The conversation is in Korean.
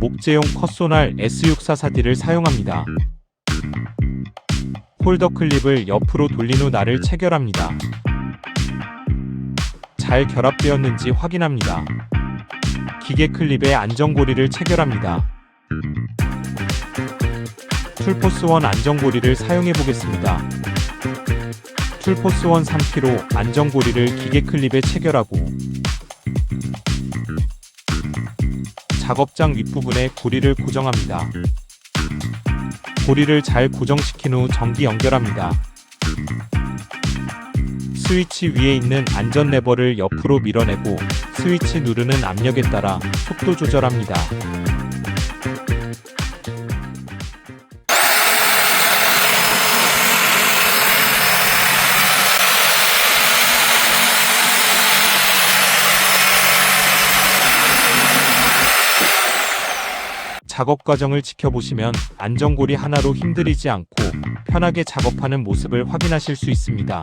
목재용 퍼소날 S644D를 사용합니다. 홀더 클립을 옆으로 돌린 후 나를 체결합니다. 잘 결합되었는지 확인합니다. 기계 클립에 안전고리를 체결합니다. 툴포스1 안전고리를 사용해 보겠습니다. 툴포스1 3kg 안전고리를 기계 클립에 체결하고 작업장 윗부분에 고리를 고정합니다. 고리를 잘 고정시킨 후 전기 연결합니다. 스위치 위에 있는 안전 레버를 옆으로 밀어내고 스위치 누르는 압력에 따라 속도 조절합니다. 작업 과정을 지켜보시면 안전고리 하나로 힘들이지 않고 편하게 작업하는 모습을 확인하실 수 있습니다.